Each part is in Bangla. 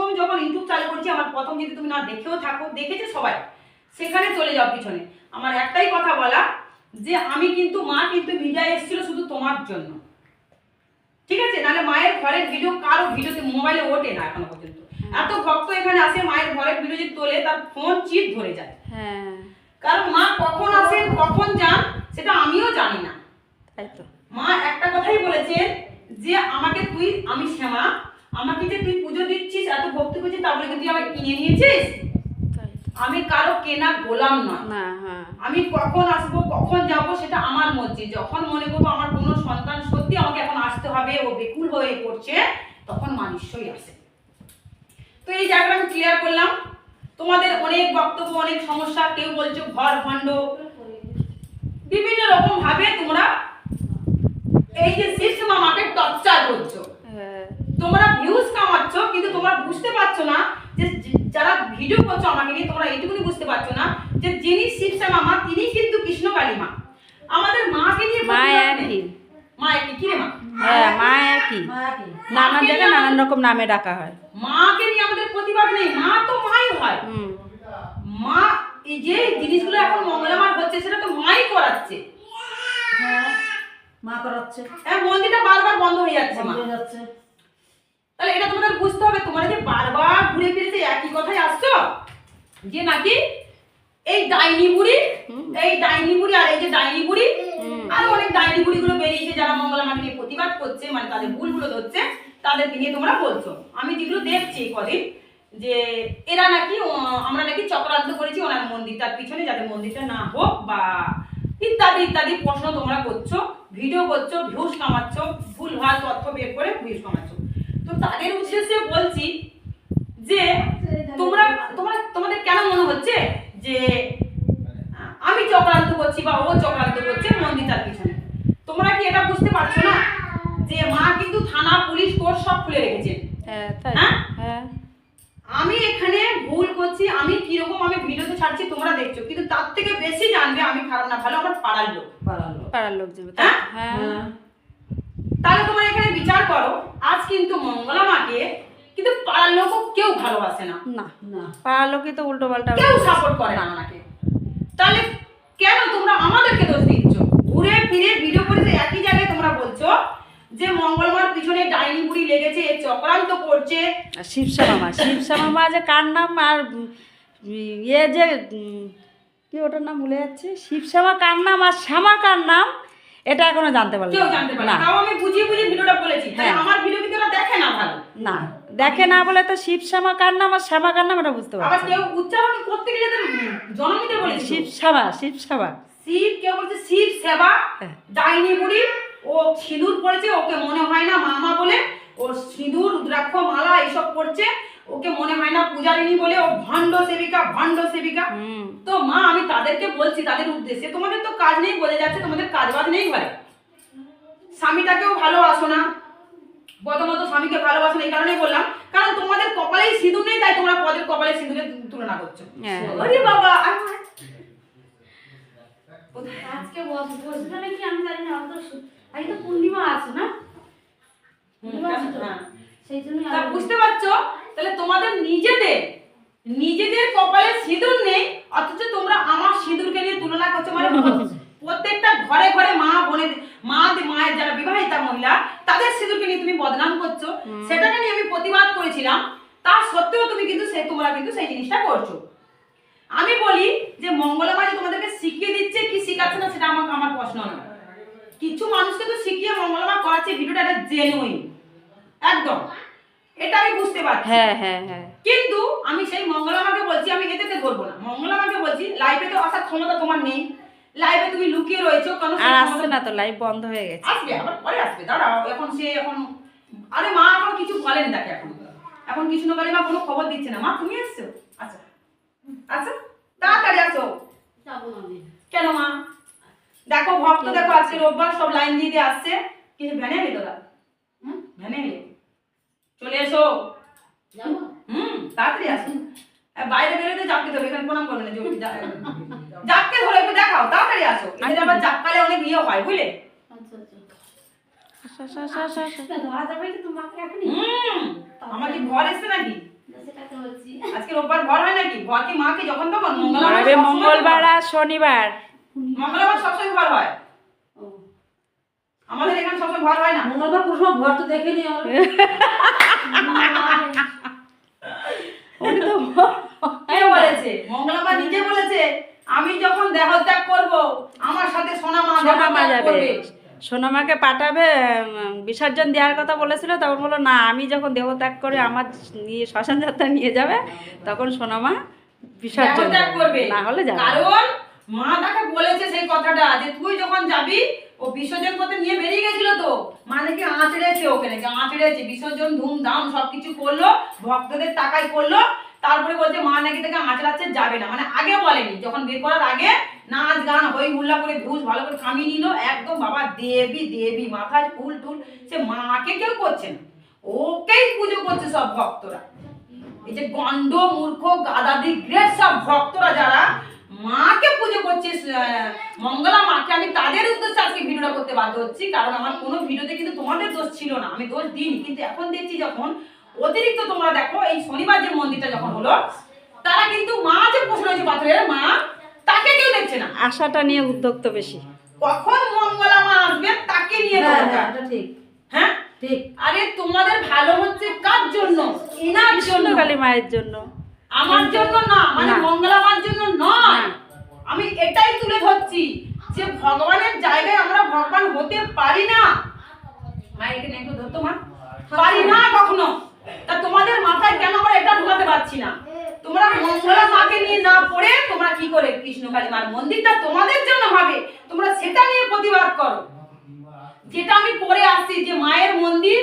প্রথম যখন ইউটিউব চালু করছি আমার প্রথম যদি তুমি না দেখেও থাকো দেখেছে সবাই সেখানে চলে যাও পিছনে। আমার একটাই কথা বলা যে আমি কিন্তু মা কিন্তু মিডিয়ায় এসেছিল শুধু তোমার জন্য। ঠিক আছে? নাহলে মায়ের ঘরের ভিডিও কারও ভিডিওতে মোবাইলে ওঠে না এখনও পর্যন্ত। এত ভক্ত এখানে আসে মায়ের ঘরের ভিডিও যদি তোলে তার ফোন চিট ধরে যায়। হ্যাঁ। কারণ মা কখন আসেন কখন যান সেটা আমিও জানি না। তাই তো। মা একটা কথাই বলেছেন যে আমাকে তুই আমি শ্যামা আমাকে যে তুই পুজো দিচ্ছিস এত ভক্তি করছিস তা বলে কি তুই আমাকে কিনে নিয়েছিস? আমি কারও কেনা গোলাম না হ্যাঁ। আমি কখন আসব কখন যাব সেটা আমার মর্জি। যখন মনে করব আমার কোনো সন্তান সত্যি আমাকে এখন আসতে হবে ও বেকুল হয়ে পড়ছে তখন মানুষই আসে। তো এই জায়গাটা আমি ক্লিয়ার করলাম। তোমাদের অনেক বক্তব্য অনেক সমস্যা কেউ বলছো ঘর ভণ্ড বিভিন্ন রকম ভাবে তোমরা এই যে শিশু মামাকে টর্চার করছ। তোমরা ভিউজ কামাচ্ছ কিন্তু তোমরা বুঝতে পারছ না যে যারা ভিডিও করছ আমাকে নিয়ে তোমরা এইটুকুনি বুঝতে পারছ না যে যিনি শিবশ্যামা মা তিনি কিন্তু কৃষ্ণকালী মা। আমাদের মাকে নিয়ে মা প্রতিবাদ নেই। একই মা একই। কি রে মা? হ্যাঁ মা একই। নানান জায়গায় নানান রকম নামে ডাকা হয়। মাকে নিয়ে আমাদের প্রতিবাদ নেই। মা তো মাই হয়। মা এই যে জিনিসগুলো এখন মঙ্গলামার হচ্ছে সেটা তো মাই করাচ্ছে। হ্যাঁ মা করাচ্ছে। হ্যাঁ মন্দিরটা বারবার বন্ধ হয়ে যাচ্ছে মা। হয়ে যাচ্ছে। তাহলে এটা তোমাদের বুঝতে হবে তোমরা যে বারবার ঘুরে ফিরে সেই একই কথাই আসছো? যে নাকি এই ডাইনি বুড়ি এই ডাইনি বুড়ি আর এই যে ডাইনি বুড়ি। আর অনেক ডাইনি বুড়িগুলো বেরিয়েছে যারা মঙ্গলা মাকে নিয়ে প্রতিবাদ করছে মানে তাদের ভুলগুলো ধরছে তাদেরকে নিয়ে তোমরা বলছো। আমি যেগুলো দেখছি কদিন যে এরা নাকি আমরা নাকি চক্রান্ত করেছি ওনার মন্দিরটার পিছনে যাতে মন্দিরটা না হোক বা ইত্যাদি ইত্যাদি প্রশ্ন তোমরা করছ ভিডিও করছ ভিউজ কামাচ্ছ ভুল ভালো তথ্য বের করে ভিউজ কামাচ্ছ। তো তাদের উদ্দেশ্যে বলছি যে তোমরা তোমরা তোমাদের কেন মনে হচ্ছে যে আমি চক্রান্ত করছি বা ও চক্রান্ত করছে মন্দিরটার পিছনে? তোমরা কি এটা বুঝতে পারছ না? যে মা কিন্তু থানা পুলিশ কোর্ট সব খুলে রেখেছে। হ্যাঁ তাই। হ্যাঁ? হ্যাঁ। আমি এখানে ভুল করছি আমি কীরকম আমি ভিডিওতে ছাড়ছি তোমরা দেখছ কিন্তু তার থেকে বেশি জানবে আমি খারাপ না ভালো আমার পাড়ার লোক। পাড়ার লোক। যাবে হ্যাঁ? হ্যাঁ? হ্যাঁ। তাহলে তোমরা এখানে বিচার করো আজ কিন্তু মঙ্গলা মাকে কিন্তু পাড়ার লোকও কেউ ভালোবাসে না। না। না। পাড়ার লোকই তো উল্টো পাল্টা কেউ সাপোর্ট করে না ওনাকে। তাহলে কেন তোমরা আমাদেরকে দোষ দিচ্ছ? ঘুরে ফিরে ভিডিও করে যে একই জায়গায় তোমরা বলছো যে মঙ্গলবার পিছনে ডাইনি বুড়ি লেগেছে এ চক্রান্ত করছে। আর শিবশ্যামা মা শিবশ্যামা মা যে কার নাম আর ইয়ে যে কি ওটার নাম ভুলে যাচ্ছে? শিবশ্যামা কার নাম আর শ্যামা কার নাম? এটা এখনও জানতে পারলাম কেউ জানতে পারে না তাও আমি বুঝিয়ে বুঝিয়ে ভিডিওটা বলেছি হ্যাঁ। আমার ভিডিও কিন্তু দেখে না ভালো না দেখে না বলে তো শিব শ্যামা কার নাম আর শ্যামা কার নাম এটা বুঝতে আবার পারছি কেউ উচ্চারণ করতে গেলে জন্ম নিতে বলেছি তো। শিবশ্যামা শিবশ্যামা শিব কেউ বলছে শিব সেবা হ্যাঁ। ডাইনি বুড়ি ও সিঁদুর পড়েছে ওকে মনে হয় না মামা বলে ও সিঁদুর রুদ্রাক্ষ মালা এইসব পড়ছে ওকে মনে হয় না পূজারিনী বলে ও ভণ্ড সেবিকা ভণ্ড সেবিকা। তো মা আমি তাদেরকে বলছি তাদের উদ্দেশ্যে। তোমাদের তো কাজ নেই বোঝা যাচ্ছে তোমাদের কাজ বাজ নেই ঘরে। স্বামীটাকেও ভালোবাসো না। প্রথমত স্বামীকে ভালোবাসো না এই কারণেই বললাম। কারণ তোমাদের কপালেই সিঁদুর নেই তাই তোমরা পদের কপালে সিঁদুরের তুলনা করছ। হ্যাঁ। আরে বাবা। আজকে বস- বসবে নাকি আমি জানি না আমি তো আজকে তো পূর্ণিমা আছে না পূর্ণিমা আছে তো? হ্যাঁ। সেই জন্য বুঝতে পারছ? তাহলে তোমাদের নিজেদের নিজেদের কপালে সিঁদুর নেই অথচ তোমরা আমার সিঁদুরকে নিয়ে তুলনা করছ মানে প্রত্যেকটা ঘরে ঘরে মা বোনের মা মায়ের যারা বিবাহিতা মহিলা তাদের সিঁদুরকে নিয়ে তুমি বদনাম করছ। সেটাকে নিয়ে আমি প্রতিবাদ করেছিলাম। তা সত্ত্বেও তুমি কিন্তু সে তোমরা কিন্তু সেই জিনিসটা করছ। আমি বলি যে মঙ্গলমা যে তোমাদেরকে শিখিয়ে দিচ্ছে কি শিখাচ্ছে না সেটা আমার আমার প্রশ্ন নয়। কিছু মানুষকে তো শিখিয়ে মঙ্গলমা করাচ্ছে ভিডিওটা একটা জেনুইন একদম। এটা আমি বুঝতে পারছি। হ্যাঁ হ্যাঁ হ্যাঁ। কিন্তু আমি সেই মঙ্গলামাকে বলছি আমি এদেরকে ধরবো না। মঙ্গলামাকে বলছি লাইভে তো আসার ক্ষমতা তোমার নেই। লাইভে তুমি লুকিয়ে রয়েছো কেন আর ক্ষমতা- আসছে না তো লাইভ বন্ধ হয়ে গেছে। আসবে আবার পরে আসবে। দাঁড়াও এখন সে এখন আরে মা এখন কিছু বলেন দেখে এখন এখন কৃষ্ণকালী মা কোনো খবর দিচ্ছে না। মা তুমি এসছো? আচ্ছা। আচ্ছা তাড়াতাড়ি আসো। না। কেন মা? দেখো ভক্ত দেখো আজকে রোববার সব লাইন দিয়ে দিয়ে আসছে। কিন্তু ভ্যানে এলে তোরা? হুম? ভ্যানে এলে? চলে এসো। যাব? হুম তাড়াতাড়ি আসো। বাইরে বেরোতে জাপকে ধরবে এখানে প্রণাম করবে না জমি জাপকে ধরে একটু দেখাও তাড়াতাড়ি আসো। এদের আবার জাপকালে অনেক ইয়ে হয় বুঝলে? আচ্ছা, আচ্ছা। আমার কি ঘর এসছে নাকি? না, রোববার ভর হয় নাকি? ভর কি মাকে যখন তখন? মঙ্গলবার শনিবার। মঙ্গলবার সবসময় ভর হয়। আমাদের এখানে সবসময় ভর হয় না। মঙ্গলবার কোনো সময় ঘর তো দেখিনি উনি তো বলেছে? মঙ্গলবার নিজে বলেছে আমি যখন দেহত্যাগ করব আমার সাথে সোনা মা যাবে। সোনামাকে পাঠাবে বিসর্জন দেওয়ার কথা বলেছিল তখন বলল না আমি যখন দেহত্যাগ করে আমার নিয়ে শ্মশান যাত্রা নিয়ে যাবে তখন সোনামা বিসর্জন। করবে। না হলে যাবে কারণ মা তাকে বলেছে সেই কথাটা যে তুই যখন যাবি ও বিসর্জন করতে নিয়ে বেরিয়ে গেছিল তো। মানে কি আঁচড়েছে ওকে নাকি? আঁচড়েছে। বিসর্জন, ধুমধাম সবকিছু করল, ভক্তদের টাকায় করল। তারপরে বলছে, মা নাকি তাকে আঁচড়াচ্ছে যাবে না। মানে আগে বলেনি, যখন বের করার আগে নাচ, গান, হই হুল্লা করে ঘুষ ভালো করে কামিয়ে নিল। একদম বাবা, দেবী দেবী, মাথায় ফুল টুল। সে মাকে কেউ করছে না। ওকেই পুজো করছে সব ভক্তরা। এই যে গন্ড, মূর্খ, গাদাদি, গ্রেট সব ভক্তরা যারা মাকে পুজো করছে আহ, মঙ্গলা মাকে আমি তাদের উদ্দেশ্যে আজকে ভিডিওটা করতে বাধ্য হচ্ছি? কারণ আমার কোনো ভিডিওতে কিন্তু তোমাদের দোষ ছিল না। আমি দোষ দিইনি কিন্তু এখন দেখছি যখন অতিরিক্ত তোমরা দেখো এই শনিবার যে মন্দিরটা যখন হলো তারা কিন্তু মা যে বসে রয়েছে পাথরের মা তাকে কেউ দেখছে না। আশাটা নিয়ে উদ্যোক্ত বেশি। কখন মঙ্গলা মা আসবে তাকে নিয়ে হ্যাঁ হ্যাঁ ঠিক। হ্যাঁ? ঠিক। আরে তোমাদের ভালো হচ্ছে কার জন্য? এনার জন্য। কালী মায়ের জন্য। আমার জন্য না মানে। মঙ্গলামার জন্য নয় আমি এটাই তুলে ধরছি যে ভগবানের জায়গায় আমরা ভগবান হতে পারি না। মা এখানে একটু ধরতো মা। পারি না কখনো। তা তোমাদের মাথায় কেন আমরা এটা ঢুকাতে পারছি না? তোমরা মঙ্গলা মাকে নিয়ে না পড়ে তোমরা কি করে কৃষ্ণ কালী মার মন্দিরটা তোমাদের জন্য হবে তোমরা সেটা নিয়ে প্রতিবাদ করো। যেটা আমি করে আসছি যে মায়ের মন্দির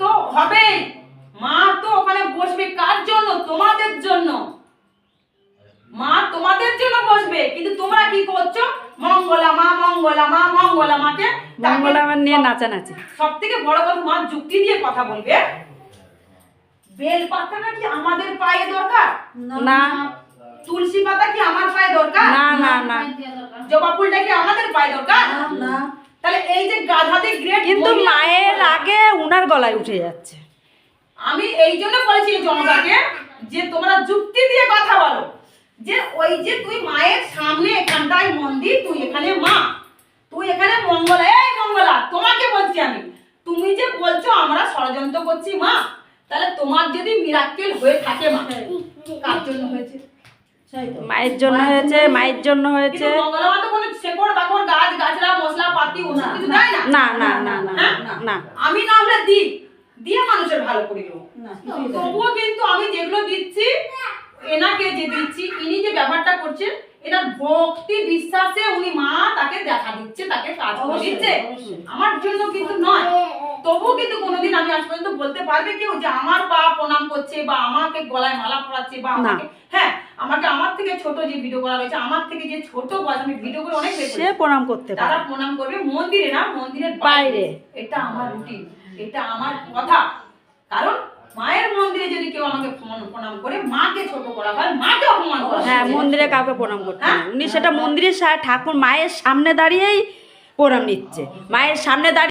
তো হবে মা তো ওখানে বসবে কার জন্য? তোমাদের জন্য। মা তোমাদের জন্য বসবে কিন্তু তোমরা কি করছ? মঙ্গলা মা মঙ্গলা মা মঙ্গলা মাকে মঙ্গল আমার নিয়ে নাচানাচি। সব থেকে বড় কথা মা যুক্তি দিয়ে কথা বলবে। বেল পাতা নাকি আমাদের পায়ে দরকার? না। তুলসী পাতা কি আমার পায়ে দরকার? না না না। জবা ফুলটা কি আমাদের পায়ে দরকার? না না। তাহলে এই যে গাধাদের গ্রেট কিন্তু মায়ের আগে উনার গলায় উঠে যাচ্ছে। আমি এই জন্য বলেছি জনতাকে যে তোমরা যুক্তি দিয়ে কথা বলো। যে ওই যে তুই মায়ের সামনে এখানটায় মন্দির তুই এখানে মা। তুই এখানে মঙ্গলা। এই মঙ্গলা তোমাকে বলছি আমি। তুমি যে বলছো আমরা ষড়যন্ত্র করছি মা। তাহলে তোমার যদি মিরাক্কেল হয়ে থাকে মা কার জন্য হয়েছে? মায়ের জন্য হয়েছে মায়ের জন্য হয়েছে। না? না না না না হ্যাঁ? না। আমি না হলে দিই। দিয়ে মানুষের ভালো করে। তবুও কিন্তু আমি যেগুলো দিচ্ছি এনাকে যে দিচ্ছি ইনি যে ব্যবহারটা করছেন এনার ভক্তি বিশ্বাসে উনি মা তাকে দেখা দিচ্ছে তাকে কাজ করে দিচ্ছে। আমার জন্য কিন্তু নয়। তবুও কিন্তু কোনোদিন আমি আজ পর্যন্ত বলতে পারবে কেউ যে আমার পা প্রণাম করছে বা আমাকে গলায় মালা পরাচ্ছে বা আমাকে হ্যাঁ আমাকে আমার থেকে ছোট যে ভিডিও করা রয়েছে আমার থেকে যে ছোট বয়স আমি ভিডিও করে অনেক সে প্রণাম করতে তারা প্রণাম করবে মন্দিরে না মন্দিরের বাইরে। বাইরে। এটা আমার রুটিন এটা আমার কথা। কারণ মায়ের মন্দিরে যদি কেউ আমাকে প্রণাম- করে মাকে ছোট করা হয় মাকে অপমান করা হ্যাঁ। মন্দিরে কাউকে প্রণাম করতে হ্যাঁ? উনি সেটা মন্দিরের ঠাকুর মায়ের সামনে দাঁড়িয়েই প্রণাম নিচ্ছে। মায়ের সামনে দাঁড়িয়ে